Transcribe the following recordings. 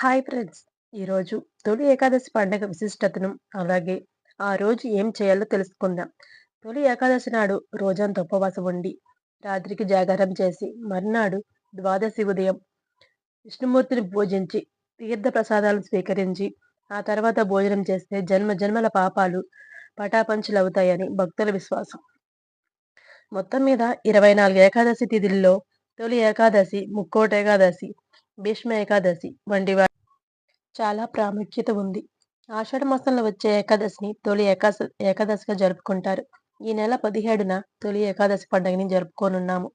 Hi friends. ఈరోజు తొలి ఏకాదశి పండుగ విశిష్టతను అలాగే ఆ రోజు ఏం చేయాలో తెలుసుకుందాం. తొలి ఏకాదశి నాడు రోజంతా ఉపవాసం ఉండి రాత్రికి జాగారం చేసి మర్నాడు ద్వాదశి ఉదయం విష్ణుమూర్తిని పూజించి తీర్థ ప్రసాదాలు స్వీకరించి ఆ తర్వాత భోజనం చేస్తే జన్మ జన్మల పాపాలు పటాపంచులవుతాయని భక్తుల విశ్వాసం. మొత్తం మీద ఇరవై నాలుగు ఏకాదశి తిథుల్లో తొలి ఏకాదశి ముక్కోట ఏకాదశి భీష్మ ఏకాదశి వంటి చాలా ప్రాముఖ్యత ఉంది. ఆషాఢ మాసంలో వచ్చే ఏకాదశిని తొలి ఏకాశ ఏకాదశిగా జరుపుకుంటారు. ఈ నెల పదిహేడున తొలి ఏకాదశి పండుగని జరుపుకోనున్నాము.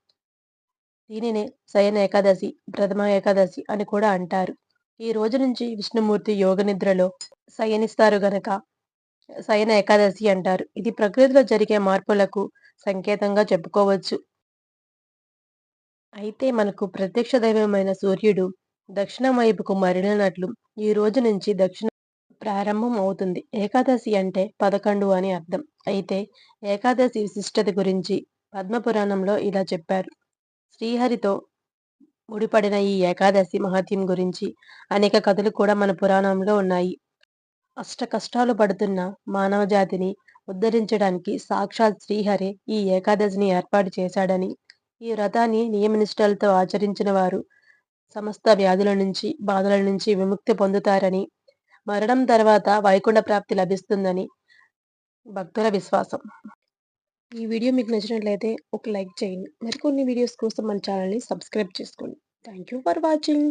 దీనిని శయన ఏకాదశి ప్రథమ ఏకాదశి అని కూడా అంటారు. ఈ రోజు నుంచి విష్ణుమూర్తి యోగ నిద్రలో శయనిస్తారు గనక శయన ఏకాదశి అంటారు. ఇది ప్రకృతిలో జరిగే మార్పులకు సంకేతంగా చెప్పుకోవచ్చు. అయితే మనకు ప్రత్యక్ష దైవమైన సూర్యుడు దక్షిణం వైపుకు మరలినట్లు ఈ రోజు నుంచి దక్షిణ ప్రారంభం అవుతుంది. ఏకాదశి అంటే పదకొండు అని అర్థం. అయితే ఏకాదశి విశిష్టత గురించి పద్మపురాణంలో ఇలా చెప్పారు. శ్రీహరితో ముడిపడిన ఈ ఏకాదశి మహత్యం గురించి అనేక కథలు కూడా మన పురాణంలో ఉన్నాయి. అష్ట కష్టాలు పడుతున్న మానవ జాతిని ఉద్ధరించడానికి సాక్షాత్ శ్రీహరి ఈ ఏకాదశిని ఏర్పాటు చేశాడని ఈ వ్రతాన్ని నియమనిష్టలతో ఆచరించిన వారు సమస్త వ్యాధుల నుంచి బాధల నుంచి విముక్తి పొందుతారని మరణం తర్వాత వైకుంఠ ప్రాప్తి లభిస్తుందని భక్తుల విశ్వాసం. ఈ వీడియో మీకు నచ్చినట్లయితే ఒక లైక్ చేయండి. మరికొన్ని వీడియోస్ కోసం మన ఛానల్ని సబ్స్క్రైబ్ చేసుకోండి. Thank you for watching